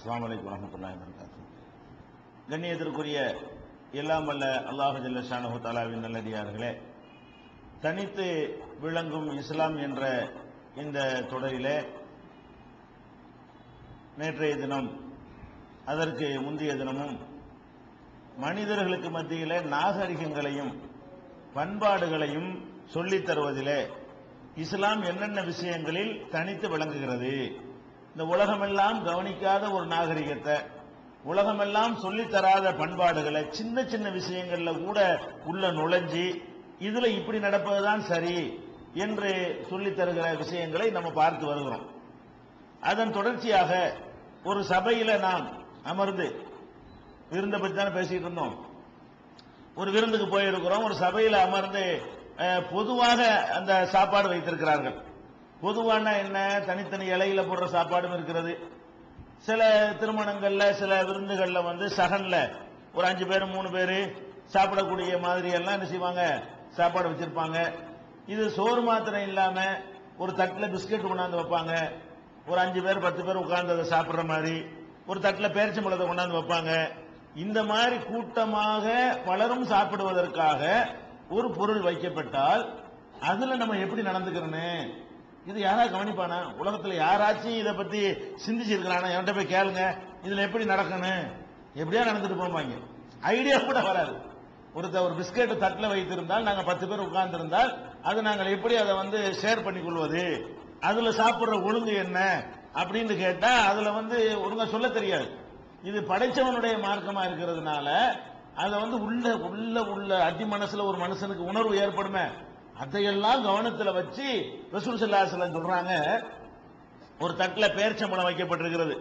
அஸ்லாம் அலைக்கும் வரஹ்மத்துல்லாஹி வரகாத்து கண்ணியத்திற்குரிய எல்லாம் வல்ல அல்லாஹு ஜல்ல தாலாவின் தஆலாவின் நல்லடியார்களே தனித்து விளங்கும் இஸ்லாம் என்ற இந்த தொடரிலே நேற்றைய தினம் அதற்கு முந்தைய தினமும் மனிதர்களுக்கு மத்தியிலே நாகரிகங்களையும் பண்பாடுகளையும் சொல்லித் தருவதிலே இஸ்லாம் என்னென்ன விஷயங்களில் தனித்து விளங்குகிறது? இந்த உலகமெல்லாம் கவனிக்காத ஒரு நாகரிகத்தை உலகமெல்லாம் சொல்லித்தராத பண்பாடுகளை சின்ன சின்ன விஷயங்கள்ல கூட உள்ள நுழைஞ்சி இதுல இப்படி நடப்பதுதான் சரி என்று சொல்லித் தருகிற விஷயங்களை நம்ம பார்த்து வருகிறோம். அதன் தொடர்ச்சியாக ஒரு சபையில நாம் அமர்ந்து விருந்தை பத்தி தானே பேசிட்டு இருந்தோம். ஒரு விருந்துக்கு போயிருக்கிறோம். ஒரு சபையில அமர்ந்து பொதுவாக அந்த சாப்பாடு வைத்திருக்கிறார்கள். பொதுவான என்ன? தனித்தனி இலையில போடுற சாப்பாடும் இருக்கிறது. சில திருமணங்கள்ல சில விருந்துகள்ல வந்து சகன்ல ஒரு அஞ்சு பேர் மூணு பேர் சாப்பிடக்கூடிய மாதிரி எல்லாம் என்ன செய்வாங்க? சாப்பாடு வச்சிருப்பாங்க. இது சோறு மாத்திரம் இல்லாம ஒரு தட்டில் பிஸ்கட் கொண்டாந்து வைப்பாங்க. ஒரு அஞ்சு பேர் பத்து பேர் உட்கார்ந்து அதை சாப்பிட்ற மாதிரி ஒரு தட்டில் பேரிச்சம் பழத்தை கொண்டாந்து வைப்பாங்க. இந்த மாதிரி கூட்டமாக பலரும் சாப்பிடுவதற்காக ஒரு பொருள் வைக்கப்பட்டால் அதுல நம்ம எப்படி நடந்துக்கிறோன்னு? இது யாரா கவனிப்பானா? உலகத்துல யாராச்சும் இதை பத்தி சிந்திச்சிருக்கிறானா? என்கிட்ட போய் கேளுங்க. இதுல எப்படி நடக்கணும் எப்படியா நடந்துட்டு போவாங்க ஐடியா கூட வராது. ஒருத்த ஒரு பிஸ்கெட் தட்டில் வைத்திருந்தால் நாங்கள் பத்து பேர் உட்கார்ந்திருந்தால் அது நாங்கள் எப்படி அதை வந்து ஷேர் பண்ணி கொள்வது? அதில் சாப்பிட்ற ஒழுங்கு என்ன? அப்படின்னு கேட்டால் அதில் வந்து ஒழுங்காக சொல்ல தெரியாது. இது படைச்சவனுடைய மார்க்கமாக இருக்கிறதுனால அதை வந்து உள்ள உள்ள உள்ள அடி மனசில் ஒரு மனுஷனுக்கு உணர்வு ஏற்படுமே. அதையெல்லாம் கவனத்தில் வச்சு ரசூல் ஸல்லல்லாஹு சொல்றாங்க. ஒரு தட்டில் பேரிச்சம்பழம் வைக்கப்பட்டிருக்கிறது.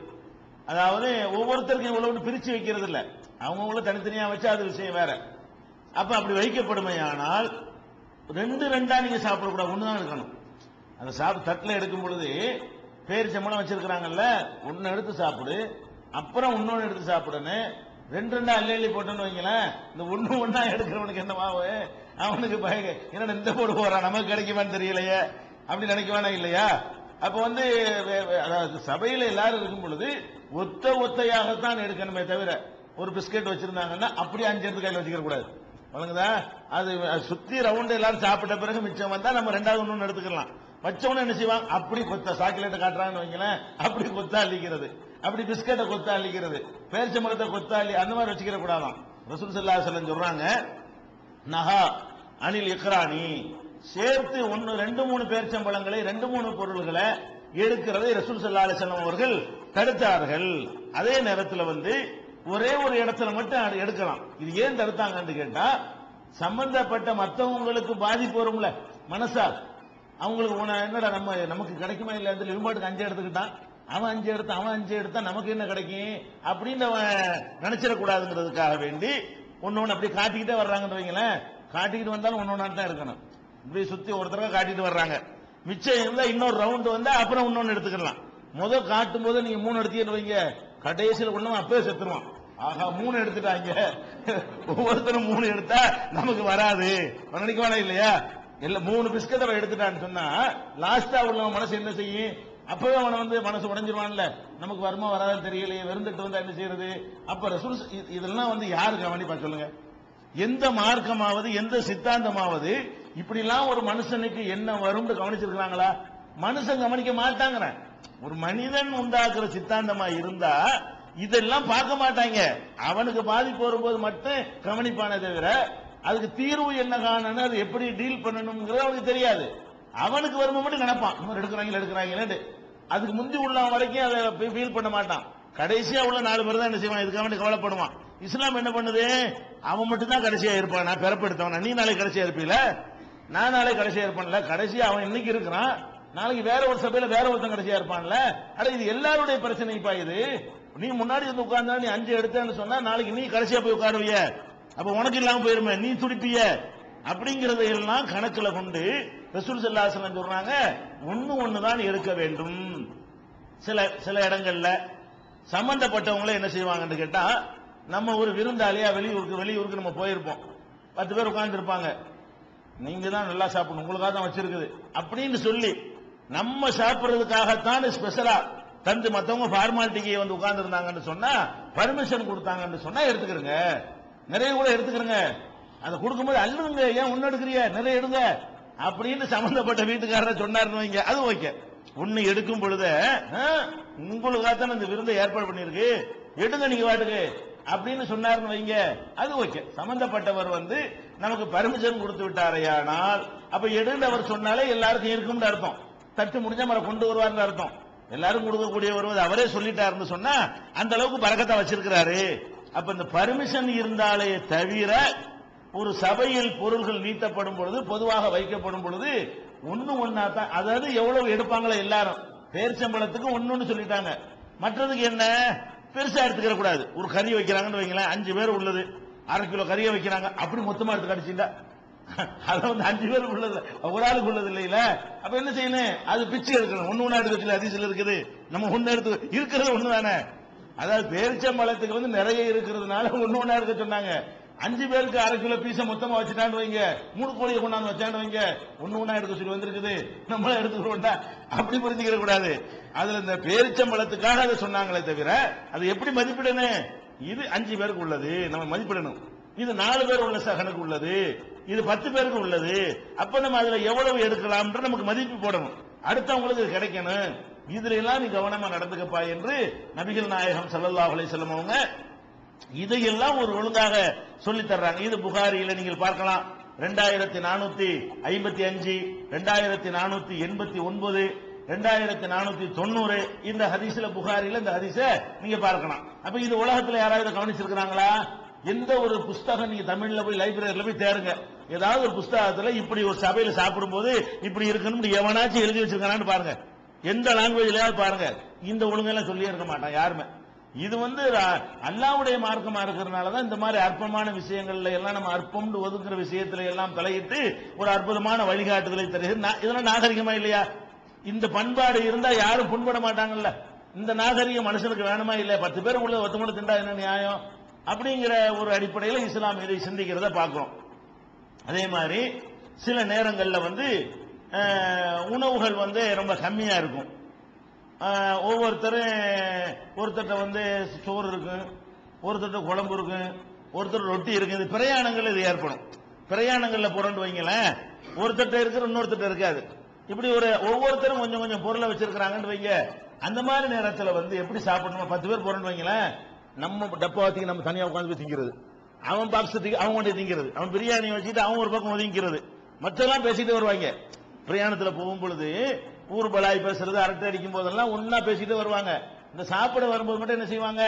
அதாவது ஒவ்வொருத்தருக்கும் இவ்வளவு பிரித்து வைக்கிறது இல்லை அவங்கவுங்கள தனித்தனியாக வச்சு அது விஷயம் வேற. அப்போ அப்படி வைக்கப்படுமே ஆனால் ரெண்டு ரெண்டா நீங்கள் சாப்பிடக்கூடாது ஒண்ணுதான் இருக்கணும் அந்த சாப்பிட்டு தட்டில் எடுக்கும் பொழுது பேரிச்சம்பழம் வச்சிருக்கிறாங்கல்ல ஒன்று எடுத்து சாப்பிடு அப்புறம் இன்னொன்று எடுத்து சாப்பிடணும் ரெண்டு ரெண்டு அள்ளி அள்ளி போட்டோன்னு வைங்களேன். இந்த ஒண்ணு ஒண்ணா எடுக்கிறவனுக்கு என்ன மாவு அவனுக்கு பயங்க. என்னடா இந்த போடு போறான் நமக்கு கிடைக்குமான்னு தெரியலையே. அப்படி நினைக்குவானா இல்லையா? அப்ப வந்து அதாவது சபையில எல்லாரும் இருக்கும் பொழுது ஒத்த ஒத்தையாகத்தான் எடுக்கணுமே தவிர ஒரு பிஸ்கட் வச்சிருந்தாங்கன்னா அப்படி அஞ்சு எடுத்து கையில் வச்சுக்க கூடாது. வழங்குதா? அது சுத்தி ரவுண்டு எல்லாரும் சாப்பிட்ட பிறகு மிச்சம் வந்தா நம்ம ரெண்டாவது ஒன்று எடுத்துக்கலாம். வச்சவன என்ன செய்வான்? அப்படி கொத்த சாக்லேட்டை காட்டுறாங்கன்னு வைங்களேன். அப்படி கொத்தா அள்ளிக்கிறது. அப்படி பிஸ்கட்டை கொத்தா அள்ளிக்கிறது. பேரிச்சம்பழத்தை கொத்தா அள்ளி அந்த மாதிரி வச்சுக்கிற கூடாதான். ரசூல் சல்லா அலைஹி சொல்றாங்க நகா அனில் இக்ரானி. சேர்த்து ஒன்னு ரெண்டு மூணு பேரிச்சம்பழங்களை ரெண்டு மூணு பொருள்களை எடுக்கிறதை ரசூல் சல்லா அலைஹி அவர்கள் தடுத்தார்கள். அதே நேரத்தில் வந்து ஒரே ஒரு இடத்துல மட்டும் அது எடுக்கலாம். இது ஏன் தடுத்தாங்கன்னு கேட்டா சம்பந்தப்பட்ட மற்றவங்களுக்கு பாதிப்பு வரும்ல. மனசா? அவங்களுக்கு உன- என்னடா நம்ம நமக்கு கிடைக்குமா இல்ல இந்த இவன்பாட்டுக்கு அஞ்சு எடுத்துக்கிட்டான். அவன் அஞ்சு எடுத்தான் அவன் அஞ்சு எடுத்தா நமக்கு என்ன கிடைக்கும்? அப்படின்னு அவன் நினைச்சிடக்கூடாதுங்கிறதுக்காக வேண்டி ஒன்று ஒன்று அப்படி காட்டிக்கிட்டே வர்றாங்கன்னு வைங்களேன். காட்டிக்கிட்டு வந்தாலும் ஒன்று ஒன்றா தான் இருக்கணும். இப்படி சுத்தி ஒருத்தரவை காட்டிட்டு வர்றாங்க. மிச்சம் இருந்தா இன்னொரு ரவுண்ட் வந்தா அப்புறம் இன்னொன்று எடுத்துக்கலாம். முதல் காட்டும் போது நீங்க மூணு எடுத்தீங்கன்னு வைங்க. கடைசியில் ஒன்றும் அப்பவே செத்துருவான். ஆஹா மூணு எடுத்துட்டாங்க. ஒவ்வொருத்தரும் மூணு எடுத்தா நமக்கு வராது. நினைக்க வேணாம் இல்லையா? இல்ல மூணு பிஸ்கட் அவன் எடுத்துட்டான்னு சொன்னா லாஸ்டா உள்ளவன் மனசு என்ன செய்யும்? அப்பவே அவனை வந்து மனசு உடஞ்சிருவான்ல. நமக்கு வருமா வராதுன்னு தெரியலையே வெறுந்துட்டு வந்தா என்ன செய்யறது? அப்ப ரசூல் இதெல்லாம் வந்து யாரு கவனிப்பா சொல்லுங்க? எந்த மார்க்கமாவது எந்த சித்தாந்தமாவது இப்படிலாம் ஒரு மனுஷனுக்கு என்ன வரும்னு கவனிச்சிருக்கிறாங்களா? மனுஷன் கவனிக்க மாட்டாங்கிறேன் ஒரு மனிதன் உண்டாக்குற சித்தாந்தமா இருந்தா இதெல்லாம் பார்க்க மாட்டாங்க. அவனுக்கு பாதிப்பு வரும்போது மட்டும் கவனிப்பானே தவிர அதுக்கு தீர்வு என்ன காணணும் அது எப்படி டீல் பண்ணணுங்கிறது அவனுக்கு தெரியாது. அவனுக்கு வரும்போது மட்டும் நினைப்பான் இன்னும் எடுக்கிறாங்க எடுக்கிறாங்களே அதுக்கு முந்தி உள்ள வரைக்கும் அதை ஃபீல் பண்ண மாட்டான். கடைசியா உள்ள நாலு பேர் தான் என்ன செய்வான் இதுக்காக வேண்டி கவலைப்படுவான். இஸ்லாம் என்ன பண்ணுது? அவன் மட்டும் தான் கடைசியா இருப்பான். நான் பிறப்பெடுத்தவன் நீ நாளைக்கு கடைசியா இருப்பீல நான் நாளைக்கு கடைசியா இருப்பான்ல? கடைசியா அவன் இன்னைக்கு இருக்கிறான். நாளைக்கு வேற ஒரு சபையில வேற ஒருத்தன் கடைசியா இருப்பான்ல? அட இது எல்லாருடைய பிரச்சனைப்பா இது. நீ முன்னாடி வந்து உட்கார்ந்தா நீ அஞ்சு எடுத்தேன்னு சொன்னா நாளைக்கு நீ கடைசியா போய் உட்காருவிய. அப்ப உனக்கு இல்லாம போயிருமே நீ துடிப்பிய. அப்படிங்கறதை எல்லாம் கணக்குல கொண்டு ரசூல் செல்லாசனம் சொல்றாங்க ஒண்ணு ஒண்ணுதான் இருக்க எடுக்க வேண்டும். சில சில இடங்கள்ல சம்பந்தப்பட்டவங்களே என்ன செய்வாங்கன்னு கேட்டா நம்ம ஒரு விருந்தாளியா வெளியூருக்கு வெளியூருக்கு நம்ம போயிருப்போம். பத்து பேர் உட்கார்ந்து இருப்பாங்க நீங்க தான் நல்லா சாப்பிடணும் உங்களுக்காக தான் வச்சிருக்குது. அப்படின்னு சொல்லி நம்ம சாப்பிடுறதுக்காகத்தான் ஸ்பெஷலா தந்து மத்தவங்க ஃபார்மாலிட்டிக்கு வந்து உட்கார்ந்து இருந்தாங்கன்னு சொன்னா பர்மிஷன் கொடுத்தாங்கன்னு சொன்னா எடுத்துக்கிறங்க நிறைய கூட எடுத்துக்கிறங்க. அதை கொடுக்கும்போது அல்லுங்க ஏன் ஒன்னு எடுக்கிறிய நிறைய எடுங்க. அப்படின்னு சம்பந்தப்பட்ட வீட்டுக்காரர் சொன்னாருன்னு வைங்க. அது ஓகே. ஒண்ணு எடுக்கும் பொழுது உங்களுக்காகத்தான் இந்த விருந்தை ஏற்பாடு பண்ணிருக்கு எடுங்க நீங்க வாட்டுக்கு. அப்படின்னு சொன்னார்னு வைங்க. அது ஓகே. சம்பந்தப்பட்டவர் வந்து நமக்கு பர்மிஷன் கொடுத்து விட்டாரையானால் அப்ப எடுன்னு அவர் சொன்னாலே எல்லாருக்கும் இருக்கும்னு அர்த்தம். தட்டு முடிஞ்சா மரம் கொண்டு வருவார்னு அர்த்தம். எல்லாரும் கொடுக்கக்கூடிய வருவது அவரே சொல்லிட்டாருன்னு சொன்னா அந்த அளவுக்கு பறக்கத்தை வச்சிருக்கிறாரு. அப்ப இந்த பர்மிஷன் இருந்தாலே தவிர ஒரு சபையில் பொருள்கள் நீட்டப்படும் பொழுது பொதுவாக வைக்கப்படும் பொழுது ஒன்னு ஒன்னா தான் அதாவது எவ்வளவு எடுப்பாங்களோ எல்லாரும். பேரிச்சம்பளத்துக்கு ஒன்னு சொல்லிட்டாங்க. மற்றதுக்கு என்ன? பெருசா எடுத்துக்கிற கூடாது. ஒரு கறி வைக்கிறாங்கன்னு வைங்களேன் அஞ்சு பேர் உள்ளது. அரை கிலோ கறியை வைக்கிறாங்க. அப்படி மொத்தமா எடுத்து கடிச்சிட்டா. அது வந்து அஞ்சு பேர் உள்ளது. ஒரு ஆளுக்கு உள்ளது இல்லையில? அப்ப என்ன செய்யணும்? அது பிச்சு எடுக்கணும். ஒன்னு ஒன்னா எடுத்து வச்சு அதிசயில் இருக்குது. நம்ம ஒன்னு எடுத்து இருக்கிறது ஒண்ணு தானே அதாவது பேரிச்சம்பழத்துக்கு வந்து நிறைய இருக்கிறதுனால ஒன்று ஒன்றா எடுக்க சொன்னாங்க. அஞ்சு பேருக்கு அரை கிலோ பீஸை மொத்தமா வச்சுட்டான்னு வைங்க. மூணு கோழியை கொண்டாந்து வச்சான்னு வைங்க. ஒன்று ஒன்றா எடுக்க சொல்லி வந்திருக்குது. நம்மள எடுத்துக்கிறோம்டா அப்படி புரிஞ்சுக்கிற கூடாது. அதுல இந்த பேரிச்சம்பழத்துக்காக அதை சொன்னாங்களே தவிர அது எப்படி மதிப்பிடணும்? இது அஞ்சு பேருக்கு உள்ளது. நம்ம மதிப்பிடணும். இது நாலு பேர் உள்ள சகனுக்கு உள்ளது. இது பத்து பேருக்கு உள்ளது. அப்ப நம்ம அதுல எவ்வளவு எடுக்கலாம்ன்ற நமக்கு மதிப்பு போடணும். அடுத்தவங்களுக்கு கிடைக்கணும். இதுல எல்லாம் நீ கவனமா நடந்துக்கப்பா என்று நபிகள் நாயகம் ஸல்லல்லாஹு அலிசல்லம் அவங்க இதையெல்லாம் ஒரு ஒழுங்காக சொல்லி தர்றாங்க. இது புகாரியில நீங்கள் பார்க்கலாம். ரெண்டாயிரத்தி நானூத்தி ஐம்பத்தி அஞ்சு ரெண்டாயிரத்தி நானூத்தி எண்பத்தி ஒன்பது ரெண்டாயிரத்தி நானூத்தி தொண்ணூறு இந்த ஹதீஸ்ல புகாரில இந்த ஹதீஸ நீங்க பார்க்கலாம். அப்ப இது உலகத்துல யாராவது கவனிச்சிருக்கிறாங்களா? எந்த ஒரு புஸ்தகம் நீங்க தமிழ்ல போய் லைப்ரரியில போய் தேருங்க ஏதாவது ஒரு புஸ்தகத்துல இப்படி ஒரு சபையில சாப்பிடும்போது இப்படி இருக்கணும் எவனாச்சும் எழுதி வச்சிருக்கானான்னு பாருங்க. எந்த லாங்குவேஜ்லயாவது பாருங்க. இந்த ஒழுங்கெல்லாம் சொல்லி இருக்க மாட்டான் யாருமே. இது வந்து அல்லாவுடைய மார்க்கமா இருக்கிறதுனால தான் இந்த மாதிரி அற்பமான விஷயங்கள்ல எல்லாம் நம்ம அற்பம் ஒதுக்குற விஷயத்துல எல்லாம் தலையிட்டு ஒரு அற்புதமான வழிகாட்டுதலை தருகிறது. இதெல்லாம் நாகரிகமா இல்லையா? இந்த பண்பாடு இருந்தா யாரும் புண்பட மாட்டாங்கல்ல. இந்த நாகரிகம் மனுஷனுக்கு வேணுமா இல்லையா? பத்து பேர் உள்ள ஒத்துமணி திண்டா என்ன நியாயம்? அப்படிங்கிற ஒரு அடிப்படையில் இஸ்லாம் இதை சிந்திக்கிறத பார்க்கிறோம். அதே மாதிரி சில நேரங்கள்ல வந்து உணவுகள் வந்து ரொம்ப கம்மியாக இருக்கும். ஒவ்வொருத்தரும் ஒருத்தர்கிட்ட வந்து சோறு இருக்கும் ஒருத்தர்கிட்ட குழம்பு இருக்கும் ஒருத்தர் ரொட்டி இருக்கும் இது பிரயாணங்கள் இது ஏற்படும். பிரயாணங்களில் புரண்டு வைங்களேன் ஒருத்தர்கிட்ட இருக்கிற இன்னொருத்தர்கிட்ட இருக்காது. இப்படி ஒரு ஒவ்வொருத்தரும் கொஞ்சம் கொஞ்சம் பொருளை வச்சிருக்கிறாங்கன்னு வைங்க. அந்த மாதிரி நேரத்தில் வந்து எப்படி சாப்பிடணும் பத்து பேர் புரண்டு வைங்களேன் நம்ம டப்பாவத்துக்கு நம்ம தனியாக உட்காந்து போய் திங்கிறது. அவன் பாக்ஸத்துக்கு அவன் கொண்டு திங்கிறது. அவன் பிரியாணி வச்சுட்டு அவன் ஒரு பக்கம் ஒதுங்கிறது மற்றெல்லாம் பேசிட்டு வருவாங்க. பிரயாணத்தில் போகும் பொழுது ஊர் பலாய் பேசுறது அரட்டை அடிக்கும் போதெல்லாம் ஒன்னா பேசிட்டு வருவாங்க. இந்த சாப்பிட வரும்போது மட்டும் என்ன செய்வாங்க?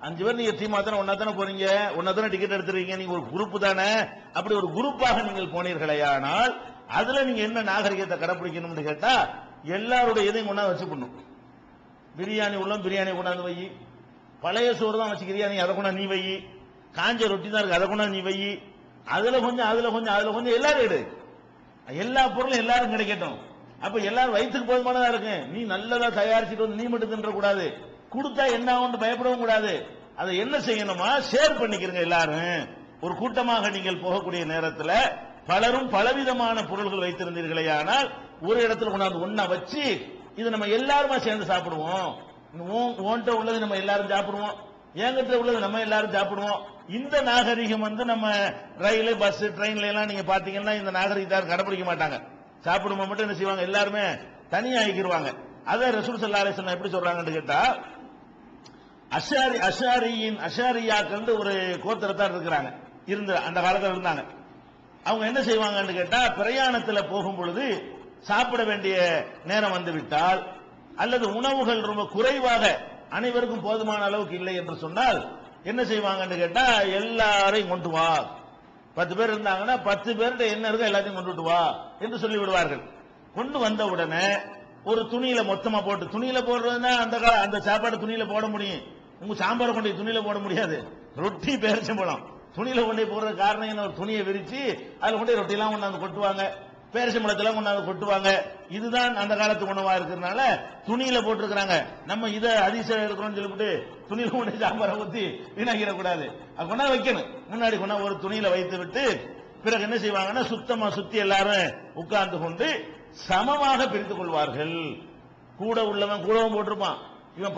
அஞ்சு பேர் நீங்க டீம் தானே ஒன்னா தானே போறீங்க? ஒன்னா தானே டிக்கெட் எடுத்துருக்கீங்க? நீங்க ஒரு குரூப் தானே? அப்படி ஒரு குரூப்பாக நீங்கள் போனீர்களையானால் அதுல நீங்க என்ன நாகரிகத்தை கடைபிடிக்கணும்னு கேட்டா எல்லாருடைய இதையும் ஒன்னா வச்சு பண்ணும் பிரியாணி உள்ள பிரியாணி கொண்டாந்து வை. பழைய சோறு தான் வச்சுக்கிறியா நீ அதை கொண்டா நீ வை. காஞ்ச ரொட்டி தான் இருக்கு அதை கொண்டா நீ வை. அதுல கொஞ்சம் அதுல கொஞ்சம் அதுல கொஞ்சம் எல்லாரும் எடு. எல்லா பொருளும் எல்லாரும் கிடைக்கட்டும். அப்ப எல்லாரும் வயிற்றுக்கு போதுமானதா இருக்கு. நீ நல்லதா தயாரிச்சுட்டு வந்து நீ மட்டும் தின்ற கூடாது கொடுத்தா என்ன ஆகும்னு பயப்படவும் கூடாது. அதை என்ன செய்யணுமா? ஷேர் பண்ணிக்கிறங்க எல்லாரும். ஒரு கூட்டமாக நீங்கள் போகக்கூடிய நேரத்தில் பலரும் பலவிதமான பொருள்கள் வைத்திருந்தீர்களே ஆனால் ஒரு இடத்துல கொண்டாந்து ஒன்னா வச்சு இது நம்ம எல்லாருமா சேர்ந்து சாப்பிடுவோம். ஓன்ட்ட உள்ளது நம்ம எல்லாரும் சாப்பிடுவோம். என்கிட்ட உள்ளது நம்ம எல்லாரும் சாப்பிடுவோம். இந்த நாகரிகம் வந்து நம்ம ரயில் பஸ் ட்ரெயின்ல எல்லாம் நீங்க பாத்தீங்கன்னா இந்த நாகரிகத்தை யாரும் கடைபிடிக்க மாட்டாங்க. சாப்பிடும்போது மட்டும் என்ன செய்வாங்க? எல்லாருமே தனியா ஆகிக்கிருவாங்க அதை ரசூல் சல்லா அலிஸ்லாம் எப்படி சொல்றாங்கன்னு கேட்டா அஷாரி அஷாரியின் அஷாரியாக்கள் ஒரு கோத்திரத்தார் இருக்கிறாங்க. இருந்த அந்த காலத்துல இருந்தாங்க. அவங்க என்ன செய்வாங்கன்னு கேட்டா பிரயாணத்துல போகும் பொழுது சாப்பிட வேண்டிய நேரம் வந்து விட்டால் அல்லது உணவுகள் ரொம்ப குறைவாக அனைவருக்கும் போதுமான அளவுக்கு இல்லை என்று சொன்னால் என்ன செய்வாங்கன்னு கேட்டா எல்லாரையும் கொண்டு வா. பத்து பேர் இருந்தாங்கன்னா பத்து பேர்கிட்ட என்ன இருக்கோ எல்லாத்தையும் கொண்டுட்டு வா என்று சொல்லி விடுவார்கள் கொண்டு வந்த உடனே ஒரு துணியில மொத்தமா போட்டு துணியில போடுறதுன்னா அந்த கால அந்த சாப்பாடு துணியில போட முடியும். உங்க சாம்பாரை கொண்டு துணியில போட முடியாது. ரொட்டி பேரிச்சம்பழம். துணியில கொண்டு போடுற காரணம் என்ன? ஒரு துணியை விரிச்சு அதுல கொண்டு போய் ரொட்டிலாம் கொண்டாந்து கொட்டுவாங்க. பேரிச்சம்பழத்தெல்லாம் கொண்டாந்து கொட்டுவாங்க. இதுதான் அந்த காலத்து உணவா இருக்கிறதுனால துணியில போட்டிருக்கிறாங்க. நம்ம இதை அதிசயம் எடுக்கிறோம்னு சொல்லிவிட்டு துணியில கொண்டு சாம்பாரை ஊத்தி வீணாக்கிட கூடாது அது கொண்டாந்து வைக்கணும். முன்னாடி கொண்டா ஒரு துணியில வைத்து விட்டு பிறகு என்ன செய்வாங்கன்னா சுத்தமா சுத்தி எல்லாரும் உட்கார்ந்து கொண்டு சமமாக பிரித்துக் கொள்வார்கள். கூட உள்ளவன் கூடவும் போட்டிருப்பான். இவன்